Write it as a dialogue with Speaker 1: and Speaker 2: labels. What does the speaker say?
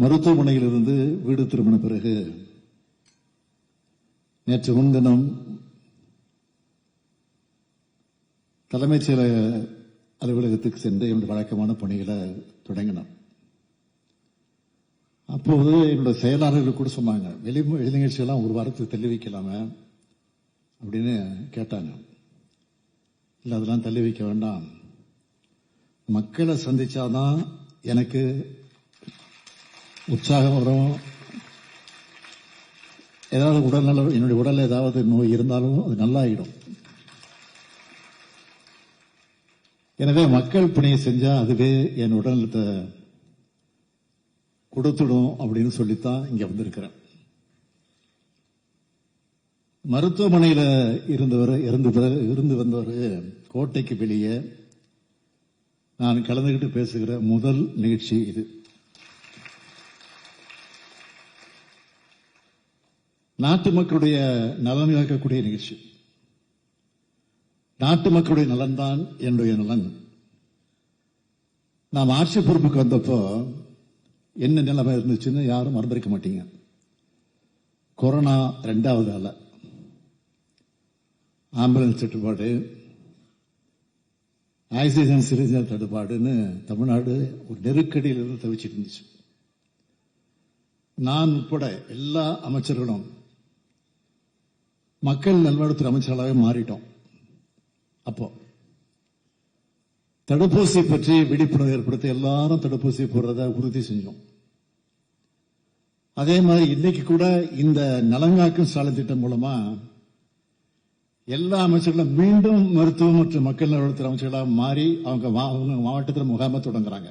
Speaker 1: மருத்துவமனையிலிருந்து வீடு திரும்பின பிறகு நேற்று முன்தினம் தலைமைச் செயலக அலுவலகத்துக்கு சென்று என்னுடைய வழக்கமான பணிகளை தொடங்கினோம். அப்போது என்னோட செயலாளர்கள் கூட சொன்னாங்க வெளி வெளி நிகழ்ச்சியெல்லாம் ஒரு வாரத்துக்கு தள்ளி வைக்கலாமே அப்படின்னு கேட்டாங்க. இல்லை அதெல்லாம் தள்ளி வைக்க வேண்டாம். மக்களை சந்திச்சாதான் எனக்கு உற்சாகம் வரும் ஏதாவது உடல்நல என்னுடைய உடல்ல ஏதாவது நோய் இருந்தாலும் அது நல்லாயிடும். எனவே மக்கள் பணியை செஞ்சா அதுவே என் உடல்நலத்தை கொடுத்துடும் அப்படின்னு சொல்லித்தான் இங்க வந்திருக்கிறேன். மருத்துவமனையில இருந்தவர் இருந்து பிறகு- இருந்து வந்தவர் கோட்டைக்கு வெளியே நான் கலந்துகிட்டு பேசுகிற முதல் நிகழ்ச்சி இது. நாட்டு மக்களுடைய நலன் காக்கக்கூடிய நிகழ்ச்சி. நாட்டு மக்களுடைய நலன்தான் என்னுடைய நலன். நாம் ஆட்சி பொறுப்புக்கு வந்தப்போ என்ன நிலைமை இருந்துச்சுன்னு யாரும் மறந்திருக்க மாட்டீங்க. கொரோனா ரெண்டாவது அலை. ஆம்புலன்ஸ் தட்டுப்பாடு. ஆக்சிஜன் சிலிண்டர் தட்டுப்பாடுன்னு தமிழ்நாடு ஒரு நெருக்கடியிலிருந்து தவிச்சிட்டு இருந்துச்சு. நான் உட்பட எல்லா அமைச்சர்களும் மக்கள் நல்வாழ்வுத்துறை அமைச்சர்களாக மாறிட்டோம். அப்போ தடுப்பூசி பற்றி விழிப்புணர்வு ஏற்படுத்த எல்லாரும் தடுப்பூசி போடுறத உறுதி செஞ்சோம். அதே மாதிரி இன்னைக்கு கூட இந்த நலங்காக்கும் சாலை திட்டம் மூலமா எல்லா அமைச்சர்களும் மீண்டும் மருத்துவம் மற்றும் மக்கள் நல்வாழ்வுத்துறை அமைச்சர்களாக மாறி அவங்க அவங்க மாவட்டத்தில் முகாமை தொடங்குறாங்க.